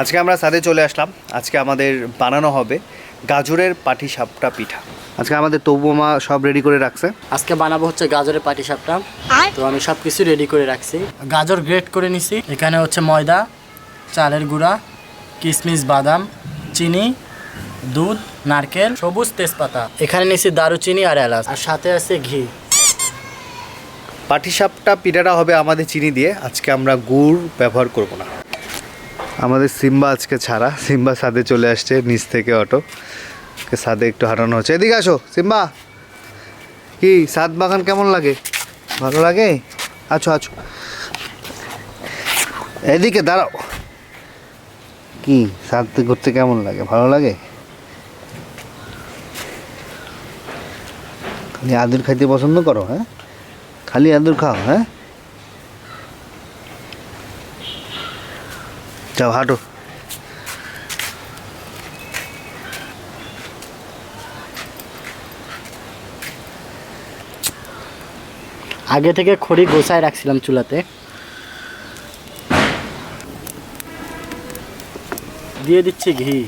আজকে আমরা সাথে চলে আসলাম। আজকে আমাদের বানানো হবে গাজরের পাটি সাপটা পিঠা। আজকে আমাদের তবু মা সব রেডি করে রাখছে। আজকে বানাবো হচ্ছে গাজরের পাটি সাপটা তো আমি সব কিছু রেডি করে রাখছি। গাজর গ্রেট করে নিছি। এখানে হচ্ছে ময়দা চালের গুঁড়া কিশমিশ বাদাম চিনি দুধ নারকেল সবুজ তেজপাতা। এখানে নিছি দারুচিনি আর এলাচ। আর সাথে আছে ঘি। পাটি সাপটা পিঠাটা হবে আমাদের চিনি দিয়ে। আজকে আমরা গুড় ব্যবহার করব না। আমাদের সিম্বা আজকে ছাড়া। সিম্বা সাদে চলে আসছে নিচ থেকে অটো। সাদে একটু হারানো হচ্ছে। এদিকে আসো, সিম্বা। কি, সাদ বাগান কেমন লাগে? ভালো লাগে? আছো আছো। এদিকে দাঁড়াও। কি, সাদ ঘুরতে কেমন লাগে? ভালো লাগে? খালি আদুর খাইতে পছন্দ করো হ্যাঁ? খালি আদুর খাও হ্যাঁ? যাও, হাঁটো। আগে থেকে খড়ি গোছায় রাখছিলাম চুলাতে। দিয়ে দিচ্ছি ঘি।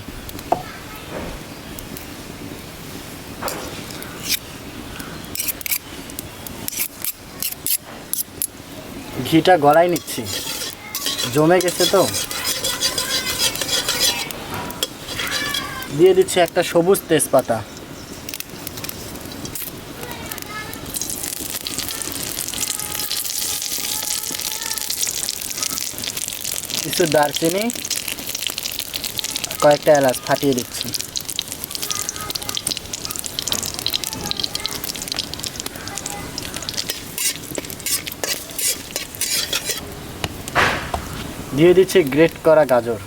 ঘিটা গড়াই নিচ্ছি। জমে গেছে তো। দিয়ে দিচ্ছি একটা সবুজ তেজপাতা। কিছু দারচিনি, কয়েকটা এলাচ ফাটিয়ে দিচ্ছি। দিয়ে দিচ্ছি গ্রেট করা গাজর।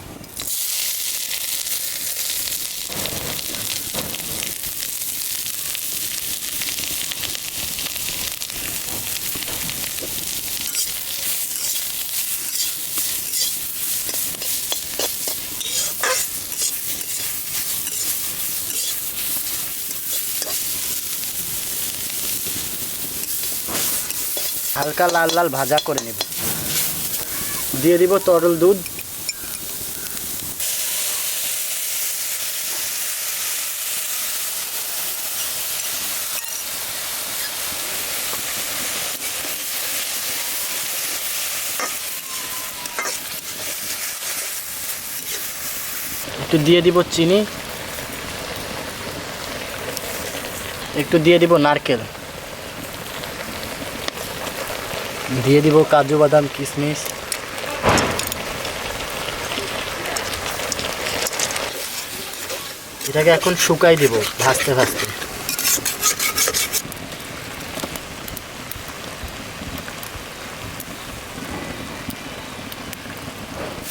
হালকা লাল লাল ভাজা করে নেব। দিয়ে দিব তরল দুধ। একটু দিয়ে দিব চিনি। একটু দিয়ে দিব নারকেল। দিয়ে দিব কাজু বাদাম, কিশমিশ। এটাকে এখন শুকাই দিব ভাজতে ভাজতে।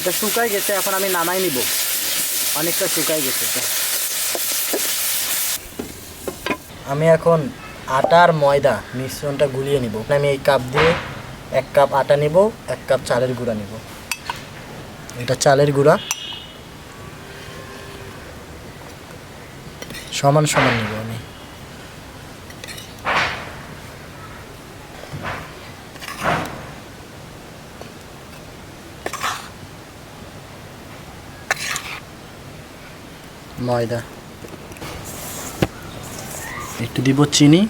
এটা শুকাই গেছে, এখন আমি নামাই নিব। অনেকটা শুকাই গেছে আমি এখন আটা আর ময়দা, মিশ্রণটা গুলিয়ে নিব। আমি এই কাপ দিয়ে এক কাপ আটা নিব, এক কাপ চালের গুঁড়া নিব। এটা চালের গুঁড়া। সমান সমান নিব আমি। ময়দা। একটু দিব চিনি।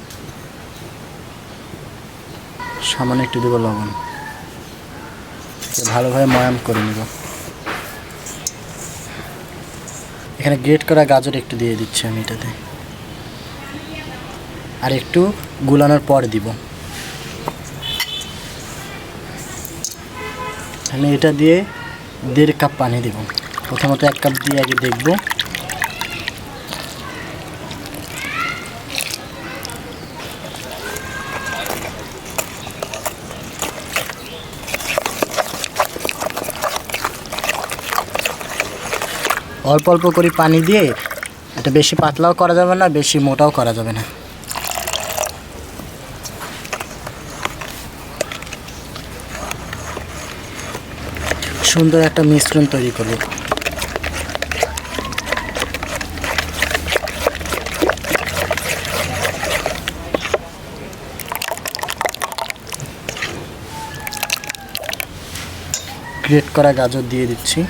সামান্য একটু দেবো লবণ। ভালোভাবে ময়াম করে নিব। এখানে গ্রেট করা গাজর একটু দিয়ে দিচ্ছি আমি এটাতে। আর একটু গুলানোর পর দিব। আমি এটা দিয়ে দেড় কাপ পানি দিব। প্রথমত এক কাপ দিয়ে আগে দেখব অল্প অল্প করে পানি দিয়ে এটা বেশি পাতলাও করা যাবে না, বেশি মোটাও করা যাবে না। সুন্দর একটা মিশ্রণ তৈরি করব গ্রেট করা গাজর দিয়ে দিচ্ছি।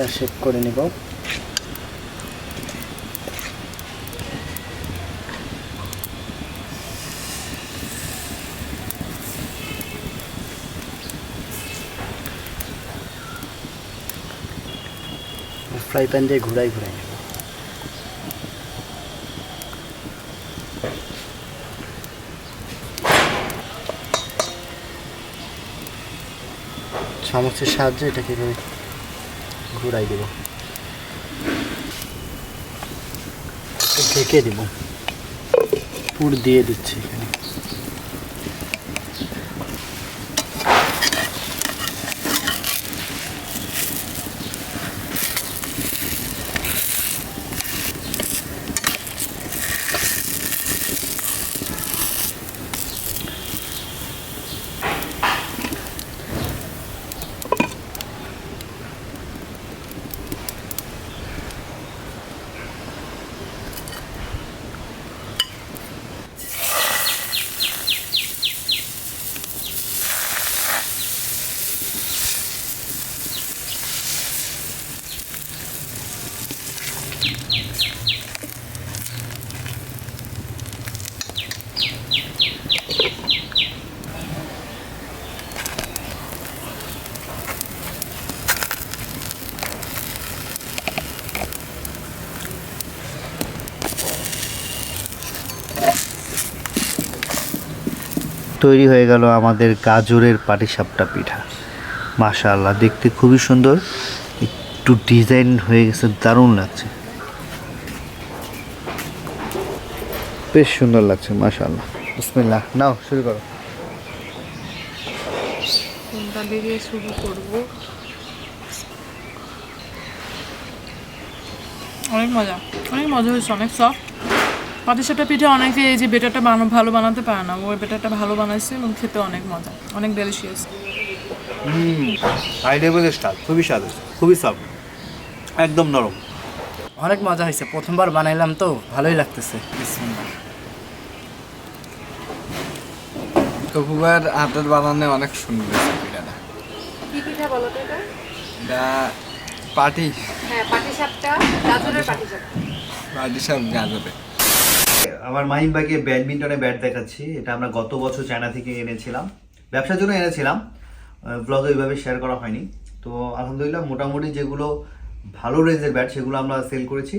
স্কোয়ার শেপ করে নিব। ফ্রাই প্যান দিয়ে ঘুরাই ঘুরাই নেব। চামচের সাহায্যে এটাকে ঘুরাই দেব। ঢেকে দেব। পুর দিয়ে দিচ্ছি এখানে। তৈরি হয়ে গেল আমাদের গাজরের পাটিসাপটা পিঠা। মাশাআল্লাহ, দেখতে খুবই সুন্দর। একটু ডিজাইন হয়ে গেছে, দারুণ লাগছে। বেশ সুন্দর লাগছে, মাশাআল্লাহ। নাও, শুরু করো। অনেক মজা অনেক মজা হয়েছে, অনেক সফট পাটিসাপটা পিঠে অনেকে এই যে বেটারটা বানো ভালো বানাতে পারে না। ওই বেটারটা ভালো বানাইছে এবং খেতে অনেক মজা অনেক ডেলিশিয়াস হাই লেভেলের খুবই স্বাদ খুবই সফট একদম নরম। অনেক মজা হয়েছে প্রথমবার বানাইলাম তো ভালোই লাগতেছে। বিসমিল্লাহ। কপুবার হাতের বানানে অনেক সুন্দর হয়েছে পিঠাটা। কি পিঠা বলো তো এটা? পাটি। হ্যাঁ পাটিসাপটা গাজরের পাটিসাপটা পাটি সব গাজরে। আমার মাহিম ভাইকে ব্যাডমিন্টনে ব্যাট দেখাচ্ছি। এটা আমরা গত বছর চায়না থেকে এনেছিলাম। ব্যবসার জন্য এনেছিলাম। ব্লগে ওইভাবে শেয়ার করা হয়নি। তো আলহামদুলিল্লাহ মোটামুটি যেগুলো ভালো রেঞ্জের ব্যাট সেগুলো আমরা সেল করেছি।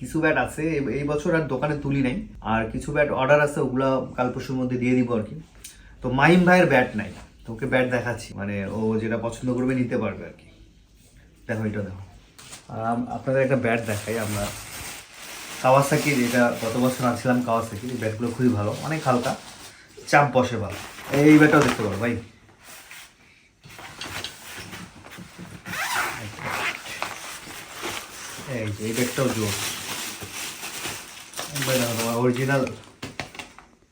কিছু ব্যাট আছে এই বছর আর দোকানে তুলি নাই। আর কিছু ব্যাট অর্ডার আছে, ওগুলো কাল পরশুর মধ্যে দিয়ে দিব আর কি তো মাহিম ভাইয়ের ব্যাট নাই। তো ওকে ব্যাট দেখাচ্ছি। মানে ও যেটা পছন্দ করবে, নিতে পারবে আর কি দেখো, এটা দেখো। আপনাদের একটা ব্যাট দেখাই আমরা। কাওয়াসাকি যেটা গত বছর আনছিলাম কাওয়াসাকি এই ব্যাটগুলো খুবই ভালো অনেক হালকা চাপ বসে ভালো। এই ব্যাটটাও দেখতে পারো ভাই। এই যে এই ব্যাটটাও জোর। অরিজিনাল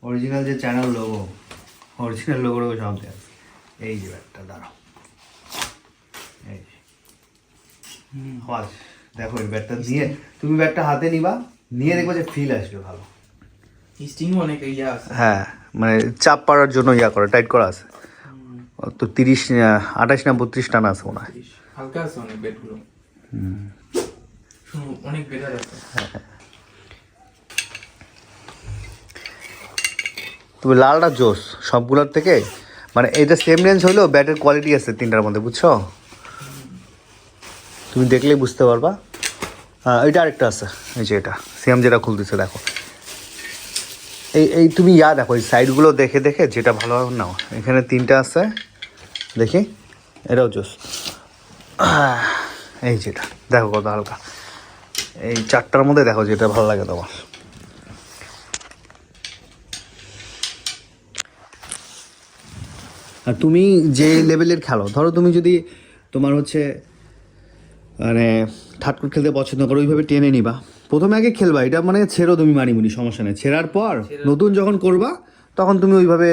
অরিজিনাল যে channel logo original logo logo সব আছে। এই যে ব্যাটটা দাঁড়াও। এই। আওয়াজ দেখো এই ব্যাটটা নিয়ে তুমি ব্যাটটা হাতে নিবা নিয়ে দেখবে যে ফিল আসবে ভালো। স্টিং অনেক ইয়া আছে। হ্যাঁ মানে চাপ পাড়ার জন্য ইয়া করে টাইট করা আছে। তো তিরিশ আঠাশ না বত্রিশ টান আছে মনে হয়। হালকা আছে অনেক বেডগুলো অনেক বেটার আছে। তবে লালটা জোস সবগুলোর থেকে। মানে এটা সেম রেঞ্জ হইলেও ব্যাটের কোয়ালিটি আছে তিনটার মধ্যে বুঝছ? তুমি দেখলেই বুঝতে পারবা। এটা আরেকটা আছে। এই যে এটা সেম যেটা খুলতেছে, দেখো। এই এই তুমি ইয়া দেখো, এই সাইডগুলো দেখে দেখে যেটা ভালো হবে নাও। এখানে তিনটা আছে, দেখি। এটাও জোস। এই যেটা, দেখো কত হালকা। এই চারটার মধ্যে দেখো যেটা ভালো লাগে তোমার। আর তুমি যে লেভেলের খেলো, ধরো তুমি যদি তোমার হচ্ছে মানে ঠাটকুট খেলতে পছন্দ করো ওইভাবে টেনে নিবা। প্রথমে আগে খেলবা এটা মানে ছেড়ো তুমি মানিমুনি সমস্যা নেই। ছেড়ার পর নতুন যখন করবা তখন তুমি ওইভাবে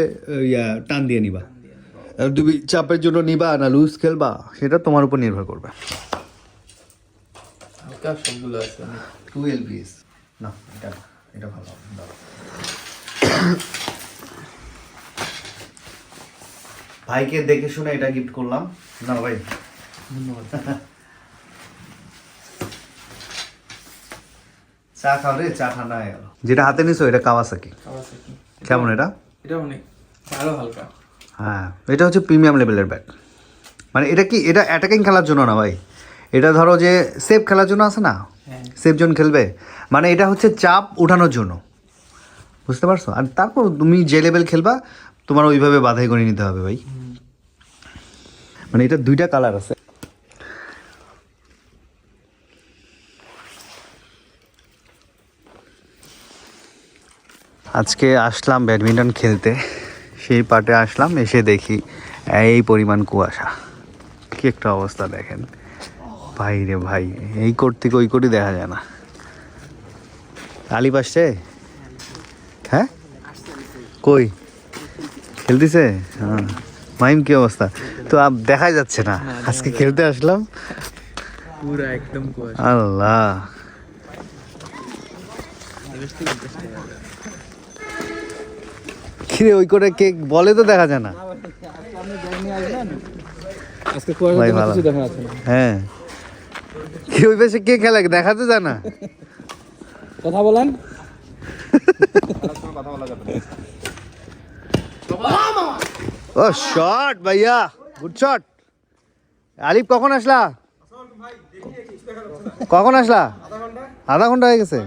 ইয়া টান দিয়ে নিবা। তুমি চাপের জন্য নিবা না লুজ খেলবা সেটা তোমার উপর নির্ভর করবে। না এটা এটা ভালো ভাইকে দেখে শুনে এটা গিফট করলাম। না ভাই চা খাও রে চা ঠান্ডা হয়ে গেল। যেটা হাতে নিছো এটা কাওয়াসাকি? কেমন এটা? এটা অনেক ভালো হালকা। হ্যাঁ এটা হচ্ছে প্রিমিয়াম লেভেলের ব্যাগ মানে এটা কি এটা অ্যাটাকিং খেলার জন্য না ভাই? এটা ধরো যে সেফ খেলার জন্য আছে না? সেফ জোন খেলবে? মানে এটা হচ্ছে চাপ উঠানোর জন্য। বুঝতে পারছ? আর তারপর তুমি যে লেভেল খেলবা তোমার ওইভাবে বাধাই করে নিতে হবে ভাই। মানে এটা দুইটা কালার আছে। আজকে আসলাম ব্যাডমিন্টন খেলতে। সেই পার্টে আসলাম এসে দেখি এই পরিমাণ কুয়াশা। কি একটা অবস্থা দেখেন। ভাই রে ভাই এই কোট থেকে ওই কোটই দেখা যায় না। আলিপ আসছে? হ্যাঁ? কই? খেলতেছে? হ্যাঁ। মাইম কি অবস্থা? তো আপ দেখাই যাচ্ছে না। আজকে খেলতে আসলাম। পুরো একদম আল্লাহ। কিরে ওই করে কে বলে তো দেখা যায় না। হ্যাঁ। কি ওই পাশে কে খেলে দেখাতে যায় না। কথা বলেন। ও শট ভাইয়া। গুড শট আলিফ কখন আসলা? কখন আসলা? আধা ঘণ্টা হয়ে গেছে।